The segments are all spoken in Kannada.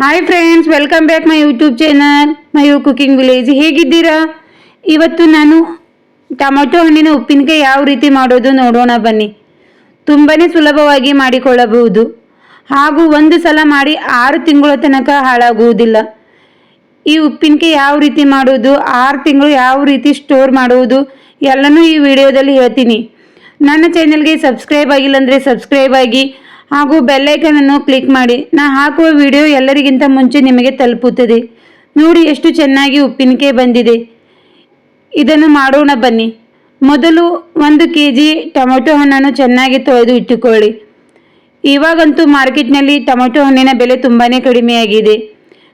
Hi friends welcome back my YouTube channel Mayur cooking village ಹೇಗಿದ್ದೀರಾ? ಇವತ್ತು ನಾನು ಟೊಮೊಟೊ ಹಣ್ಣಿನ ಉಪ್ಪಿನಕಾಯಿ ಯಾವ ರೀತಿ ಮಾಡೋದು ನೋಡೋಣ ಬನ್ನಿ. ತುಂಬಾ ಸುಲಭವಾಗಿ ಮಾಡಿಕೊಳ್ಳಬಹುದು. ಹಾಗೂ ಒಂದು ಸಲ ಮಾಡಿ ಆರು ತಿಂಗಳ ತನಕ ಹಾಳಾಗುವುದಿಲ್ಲ. ಈ ಉಪ್ಪಿನಕಾಯಿ ಯಾವ ರೀತಿ ಮಾಡೋದು, ಆರು ತಿಂಗಳು ಯಾವ ರೀತಿ ಸ್ಟೋರ್ ಮಾಡುವುದು, ಎಲ್ಲನೂ ಈ ವಿಡಿಯೋದಲ್ಲಿ ಹೇಳ್ತೀನಿ. ನನ್ನ ಚಾನೆಲ್ಗೆ ಸಬ್ಸ್ಕ್ರೈಬ್ ಆಗಿಲ್ಲ ಅಂದರೆ ಸಬ್ಸ್ಕ್ರೈಬ್ ಆಗಿ ಹಾಗೂ ಬೆಲ್ಲೈಕನನ್ನು ಕ್ಲಿಕ್ ಮಾಡಿ. ನಾ ಹಾಕುವ ವಿಡಿಯೋ ಎಲ್ಲರಿಗಿಂತ ಮುಂಚೆ ನಿಮಗೆ ತಲುಪುತ್ತದೆ. ನೋಡಿ ಎಷ್ಟು ಚೆನ್ನಾಗಿ ಉಪ್ಪಿನಕಾಯಿ ಬಂದಿದೆ. ಇದನ್ನು ಮಾಡೋಣ ಬನ್ನಿ. ಮೊದಲು ಒಂದು ಕೆ ಜಿ ಟೊಮೆಟೊ ಹಣ್ಣನ್ನು ಚೆನ್ನಾಗಿ ತೊಳೆದು ಇಟ್ಟುಕೊಳ್ಳಿ. ಇವಾಗಂತೂ ಮಾರ್ಕೆಟ್ನಲ್ಲಿ ಟೊಮೆಟೊ ಹಣ್ಣಿನ ಬೆಲೆ ತುಂಬಾ ಕಡಿಮೆಯಾಗಿದೆ.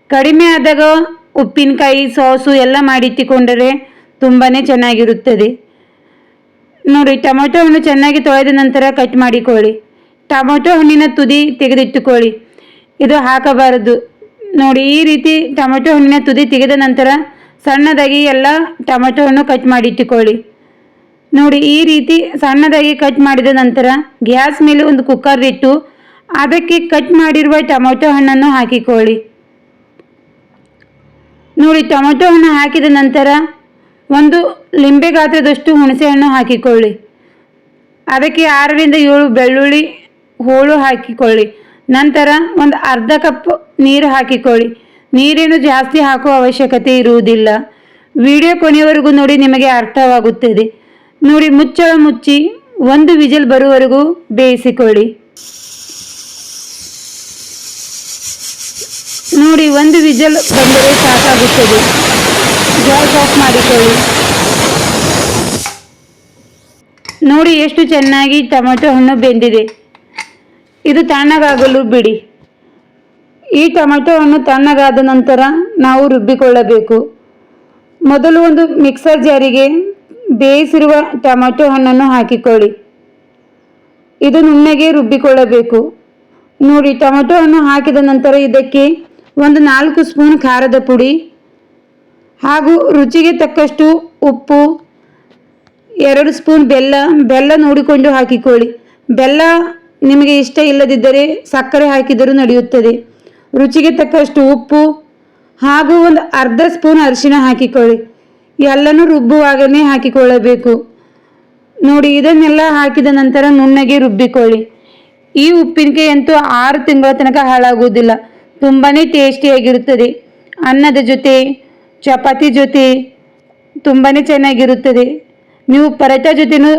ಕಡಿಮೆ ಆದಾಗ ಉಪ್ಪಿನಕಾಯಿ, ಸಾಸು ಎಲ್ಲ ಮಾಡಿಟ್ಟುಕೊಂಡರೆ ತುಂಬಾ ಚೆನ್ನಾಗಿರುತ್ತದೆ. ನೋಡಿ, ಟೊಮೆಟೊ ಹಣ್ಣು ಚೆನ್ನಾಗಿ ತೊಳೆದ ನಂತರ ಕಟ್ ಮಾಡಿಕೊಳ್ಳಿ. ಟೊಮೆಟೊ ಹಣ್ಣಿನ ತುದಿ ತೆಗೆದಿಟ್ಟುಕೊಳ್ಳಿ. ಇದು ಹಾಕಬಾರದು. ನೋಡಿ, ಈ ರೀತಿ ಟೊಮೆಟೊ ಹಣ್ಣಿನ ತುದಿ ತೆಗೆದ ನಂತರ ಸಣ್ಣದಾಗಿ ಎಲ್ಲ ಟೊಮೆಟೊ ಹಣ್ಣು ಕಟ್ ಮಾಡಿಟ್ಟುಕೊಳ್ಳಿ ನೋಡಿ, ಈ ರೀತಿ ಸಣ್ಣದಾಗಿ ಕಟ್ ಮಾಡಿದ ನಂತರ ಗ್ಯಾಸ್ ಮೇಲೆ ಒಂದು ಕುಕ್ಕರ್ ಇಟ್ಟು ಅದಕ್ಕೆ ಕಟ್ ಮಾಡಿರುವ ಟೊಮೆಟೊ ಹಣ್ಣನ್ನು ಹಾಕಿಕೊಳ್ಳಿ. ನೋಡಿ, ಟೊಮೆಟೊ ಹಣ್ಣು ಹಾಕಿದ ನಂತರ ಒಂದು ಲಿಂಬೆ ಗಾತ್ರದಷ್ಟು ಹುಣಸೆ ಹಣ್ಣು ಹಾಕಿಕೊಳ್ಳಿ. ಅದಕ್ಕೆ ಆರರಿಂದ ಏಳು ಬೆಳ್ಳುಳ್ಳಿ ಹೋಳು ಹಾಕಿಕೊಳ್ಳಿ. ನಂತರ ಒಂದು ಅರ್ಧ ಕಪ್ ನೀರು ಹಾಕಿಕೊಳ್ಳಿ. ನೀರೇನು ಜಾಸ್ತಿ ಹಾಕುವ ಅವಶ್ಯಕತೆ ಇರುವುದಿಲ್ಲ. ವಿಡಿಯೋ ಕೊನೆಯವರೆಗೂ ನೋಡಿ ನಿಮಗೆ ಅರ್ಥವಾಗುತ್ತದೆ. ನೋಡಿ, ಮುಚ್ಚಳ ಮುಚ್ಚಿ ಒಂದು ವಿಜಲ್ ಬರುವವರೆಗೂ ಬೇಯಿಸಿಕೊಳ್ಳಿ. ನೋಡಿ, ಒಂದು ವಿಜಲ್ ಬಂದರೆ ಸಾಕಾಗುತ್ತದೆ. ಗ್ಯಾಸ್ ಆಫ್ ಮಾಡಿಕೊಳ್ಳಿ. ನೋಡಿ, ಎಷ್ಟು ಚೆನ್ನಾಗಿ ಟೊಮೆಟೊ ಹಣ್ಣು ಬೆಂದಿದೆ. ಇದು ತಣ್ಣಗಾಗಲು ಬಿಡಿ. ಈ ಟೊಮೆಟೊ ಹಣ್ಣು ತಣ್ಣಗಾದ ನಂತರ ನಾವು ರುಬ್ಬಿಕೊಳ್ಳಬೇಕು. ಮೊದಲು ಒಂದು ಮಿಕ್ಸರ್ ಜಾರಿಗೆ ಬೇಯಿಸಿರುವ ಟೊಮೆಟೊ ಹಣ್ಣನ್ನು ಹಾಕಿಕೊಳ್ಳಿ. ಇದು ನುಣ್ಣಗೆ ರುಬ್ಬಿಕೊಳ್ಳಬೇಕು. ನೋಡಿ ಟೊಮೆಟೊ ಹಣ್ಣು ಹಾಕಿದ ನಂತರ ಇದಕ್ಕೆ ಒಂದು ನಾಲ್ಕು ಸ್ಪೂನ್ ಖಾರದ ಪುಡಿ ಹಾಗೂ ರುಚಿಗೆ ತಕ್ಕಷ್ಟು ಉಪ್ಪು, ಎರಡು ಸ್ಪೂನ್ ಬೆಲ್ಲ ಬೆಲ್ಲ ನೋಡಿಕೊಂಡು ಹಾಕಿಕೊಳ್ಳಿ. ಬೆಲ್ಲ ನಿಮಗೆ ಇಷ್ಟ ಇಲ್ಲದಿದ್ದರೆ ಸಕ್ಕರೆ ಹಾಕಿದರೂ ನಡೆಯುತ್ತದೆ. ರುಚಿಗೆ ತಕ್ಕಷ್ಟು ಉಪ್ಪು ಹಾಗೂ ಒಂದು ಅರ್ಧ ಸ್ಪೂನ್ ಅರಿಶಿಣ ಹಾಕಿಕೊಳ್ಳಿ. ಎಲ್ಲನೂ ರುಬ್ಬುವಾಗಲೇ ಹಾಕಿಕೊಳ್ಳಬೇಕು. ನೋಡಿ, ಇದನ್ನೆಲ್ಲ ಹಾಕಿದ ನಂತರ ನುಣ್ಣಗೆ ರುಬ್ಬಿಕೊಳ್ಳಿ. ಈ ಉಪ್ಪಿನಕಾಯಿ ಅಂತೂ ಆರು ತಿಂಗಳ ತನಕ ಹಾಳಾಗುವುದಿಲ್ಲ. ತುಂಬಾ ಟೇಸ್ಟಿಯಾಗಿರುತ್ತದೆ. ಅನ್ನದ ಜೊತೆ, ಚಪಾತಿ ಜೊತೆ ತುಂಬಾ ಚೆನ್ನಾಗಿರುತ್ತದೆ. ನೀವು ಪರೋಟ ಜೊತೆನೂ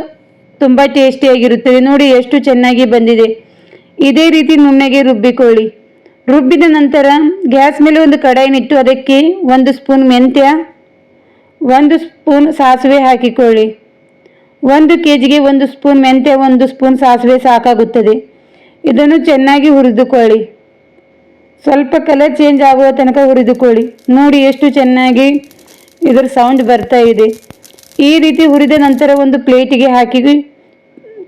ತುಂಬ ಟೇಸ್ಟಿಯಾಗಿರುತ್ತದೆ. ನೋಡಿ, ಎಷ್ಟು ಚೆನ್ನಾಗಿ ಬಂದಿದೆ. ಇದೇ ರೀತಿ ನುಣ್ಣಗೆ ರುಬ್ಬಿಕೊಳ್ಳಿ. ರುಬ್ಬಿದ ನಂತರ ಗ್ಯಾಸ್ ಮೇಲೆ ಒಂದು ಕಡಾಯಿನಿಟ್ಟು ಅದಕ್ಕೆ ಒಂದು ಸ್ಪೂನ್ ಮೆಂತ್ಯ, ಒಂದು ಸ್ಪೂನ್ ಸಾಸಿವೆ ಹಾಕಿಕೊಳ್ಳಿ. ಒಂದು ಕೆ ಜಿಗೆ ಒಂದು ಸ್ಪೂನ್ ಮೆಂತ್ಯ, ಒಂದು ಸ್ಪೂನ್ ಸಾಸಿವೆ ಸಾಕಾಗುತ್ತದೆ. ಇದನ್ನು ಚೆನ್ನಾಗಿ ಹುರಿದುಕೊಳ್ಳಿ. ಸ್ವಲ್ಪ ಕಲರ್ ಚೇಂಜ್ ಆಗುವ ತನಕ ಹುರಿದುಕೊಳ್ಳಿ. ನೋಡಿ, ಎಷ್ಟು ಚೆನ್ನಾಗಿ ಇದರ ಸೌಂಡ್ ಬರ್ತಾ ಇದೆ. ಈ ರೀತಿ ಹುರಿದ ನಂತರ ಒಂದು ಪ್ಲೇಟಿಗೆ ಹಾಕಿ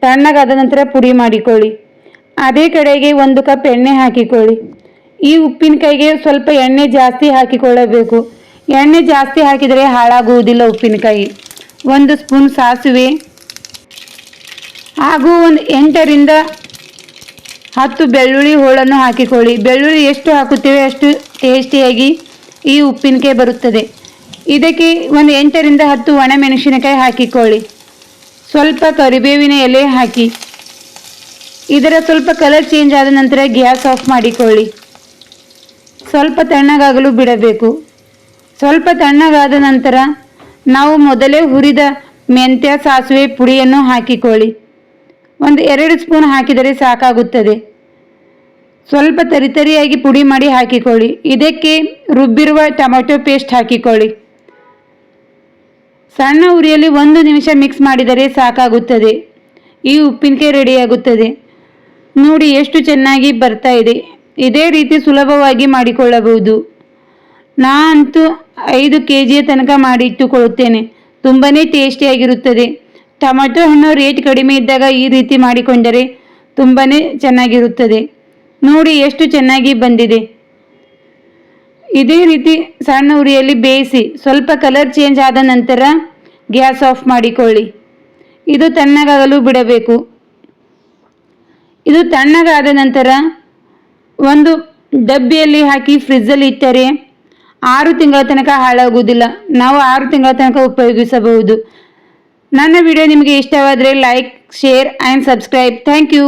ತಣ್ಣಗಾದ ನಂತರ ಪುಡಿ ಮಾಡಿಕೊಳ್ಳಿ. ಅದೇ ಕಡೆಗೆ ಒಂದು ಕಪ್ ಎಣ್ಣೆ ಹಾಕಿಕೊಳ್ಳಿ. ಈ ಉಪ್ಪಿನಕಾಯಿಗೆ ಸ್ವಲ್ಪ ಎಣ್ಣೆ ಜಾಸ್ತಿ ಹಾಕಿಕೊಳ್ಳಬೇಕು. ಎಣ್ಣೆ ಜಾಸ್ತಿ ಹಾಕಿದರೆ ಹಾಳಾಗುವುದಿಲ್ಲ ಉಪ್ಪಿನಕಾಯಿ. ಒಂದು ಸ್ಪೂನ್ ಸಾಸಿವೆ ಹಾಗೂ ಒಂದು ಎಂಟರಿಂದ ಹತ್ತು ಬೆಳ್ಳುಳ್ಳಿ ಹೋಳನ್ನು ಹಾಕಿಕೊಳ್ಳಿ. ಬೆಳ್ಳುಳ್ಳಿ ಎಷ್ಟು ಹಾಕುತ್ತೇವೆ ಅಷ್ಟು ಟೇಸ್ಟಿಯಾಗಿ ಈ ಉಪ್ಪಿನಕಾಯಿ ಬರುತ್ತದೆ. ಇದಕ್ಕೆ ಒಂದು ಎಂಟರಿಂದ ಹತ್ತು ಒಣಮೆಣಸಿನಕಾಯಿ ಹಾಕಿಕೊಳ್ಳಿ. ಸ್ವಲ್ಪ ಕರಿಬೇವಿನ ಎಲೆ ಹಾಕಿ. ಇದರ ಸ್ವಲ್ಪ ಕಲರ್ ಚೇಂಜ್ ಆದ ನಂತರ ಗ್ಯಾಸ್ ಆಫ್ ಮಾಡಿಕೊಳ್ಳಿ. ಸ್ವಲ್ಪ ತಣ್ಣಗಾಗಲು ಬಿಡಬೇಕು. ಸ್ವಲ್ಪ ತಣ್ಣಗಾದ ನಂತರ ನಾವು ಮೊದಲೇ ಹುರಿದ ಮೆಂತ್ಯ, ಸಾಸಿವೆ, ಪುಡಿಯನ್ನು ಹಾಕಿಕೊಳ್ಳಿ. ಒಂದು ಎರಡು ಸ್ಪೂನ್ ಹಾಕಿದರೆ ಸಾಕಾಗುತ್ತದೆ. ಸ್ವಲ್ಪ ತರಿತರಿಯಾಗಿ ಪುಡಿ ಮಾಡಿ ಹಾಕಿಕೊಳ್ಳಿ. ಇದಕ್ಕೆ ರುಬ್ಬಿರುವ ಟೊಮೆಟೊ ಪೇಸ್ಟ್ ಹಾಕಿಕೊಳ್ಳಿ. ಸಣ್ಣ ಉರಿಯಲ್ಲಿ ಒಂದು ನಿಮಿಷ ಮಿಕ್ಸ್ ಮಾಡಿದರೆ ಸಾಕಾಗುತ್ತದೆ. ಈ ಉಪ್ಪಿನಕಾಯಿ ರೆಡಿಯಾಗುತ್ತದೆ. ನೋಡಿ ಎಷ್ಟು ಚೆನ್ನಾಗಿ ಬರ್ತಾ ಇದೆ. ಇದೇ ರೀತಿ ಸುಲಭವಾಗಿ ಮಾಡಿಕೊಳ್ಳಬಹುದು. ನಾನಂತೂ ಐದು ಕೆ ಜಿಯ ತನಕ ಮಾಡಿ ಇಟ್ಟುಕೊಳ್ಳುತ್ತೇನೆ ತುಂಬಾ ಟೇಸ್ಟಿಯಾಗಿರುತ್ತದೆ ಟೊಮೆಟೊ ಹಣ್ಣು ರೇಟ್ ಕಡಿಮೆ ಇದ್ದಾಗ ಈ ರೀತಿ ಮಾಡಿಕೊಂಡರೆ ತುಂಬಾ ಚೆನ್ನಾಗಿರುತ್ತದೆ. ನೋಡಿ ಎಷ್ಟು ಚೆನ್ನಾಗಿ ಬಂದಿದೆ. ಇದೇ ರೀತಿ ಸಣ್ಣ ಉರಿಯಲ್ಲಿ ಬೇಯಿಸಿ ಸ್ವಲ್ಪ ಕಲರ್ ಚೇಂಜ್ ಆದ ನಂತರ ಗ್ಯಾಸ್ ಆಫ್ ಮಾಡಿಕೊಳ್ಳಿ. ಇದು ತಣ್ಣಗಾಗಲು ಬಿಡಬೇಕು. ಇದು ತಣ್ಣಗಾದ ನಂತರ ಒಂದು ಡಬ್ಬಿಯಲ್ಲಿ ಹಾಕಿ ಫ್ರಿಜ್ಜಲ್ಲಿ ಇಟ್ಟರೆ ಆರು ತಿಂಗಳ ತನಕ ಹಾಳಾಗುವುದಿಲ್ಲ. ನಾವು ಆರು ತಿಂಗಳ ತನಕ ಉಪಯೋಗಿಸಬಹುದು. ನನ್ನ ವಿಡಿಯೋ ನಿಮಗೆ ಇಷ್ಟವಾದರೆ like share and subscribe thank you